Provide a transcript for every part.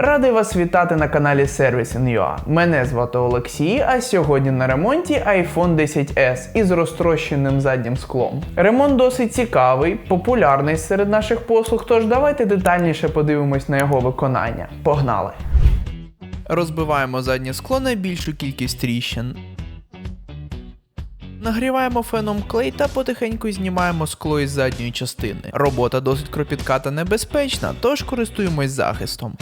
Радий вас вітати на каналі Servicing.ua. Мене звати Олексій, а сьогодні на ремонті iPhone 10s із розтрощеним заднім склом. Ремонт досить цікавий, популярний серед наших послуг, тож давайте детальніше подивимось на його виконання. Погнали! Розбиваємо заднє скло на більшу кількість тріщин. Нагріваємо феном клей та потихеньку знімаємо скло із задньої частини. Робота досить кропітка та небезпечна, тож користуємось захистом.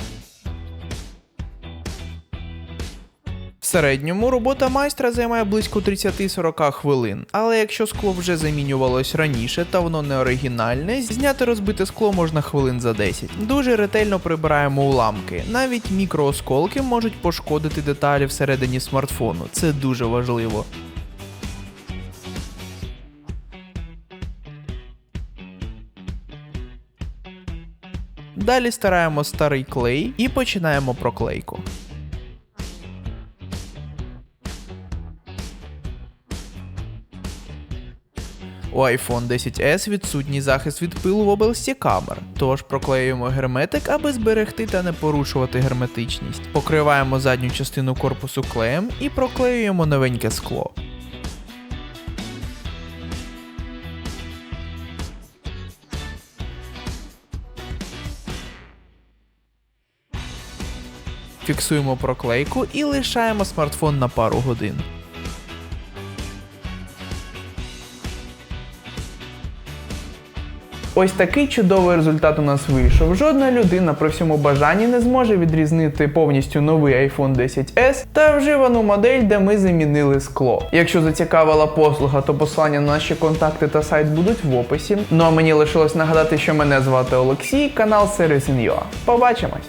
Середньому робота майстра займає близько 30-40 хвилин, але якщо скло вже замінювалось раніше та воно не оригінальне, зняти розбите скло можна хвилин за 10. Дуже ретельно прибираємо уламки. Навіть мікроосколки можуть пошкодити деталі всередині смартфону. Це дуже важливо. Далі стараємо старий клей і починаємо проклейку. У iPhone 10s відсутній захист від пилу в області камер, тож проклеюємо герметик, аби зберегти та не порушувати герметичність. Покриваємо задню частину корпусу клеєм і проклеюємо новеньке скло. Фіксуємо проклейку і лишаємо смартфон на пару годин. Ось такий чудовий результат у нас вийшов. Жодна людина при всьому бажанні не зможе відрізнити повністю новий iPhone 10s та вживану модель, де ми замінили скло. Якщо зацікавила послуга, то послання на наші контакти та сайт будуть в описі. Ну а мені лишилось нагадати, що мене звати Олексій, канал Servicing.ua. Побачимось!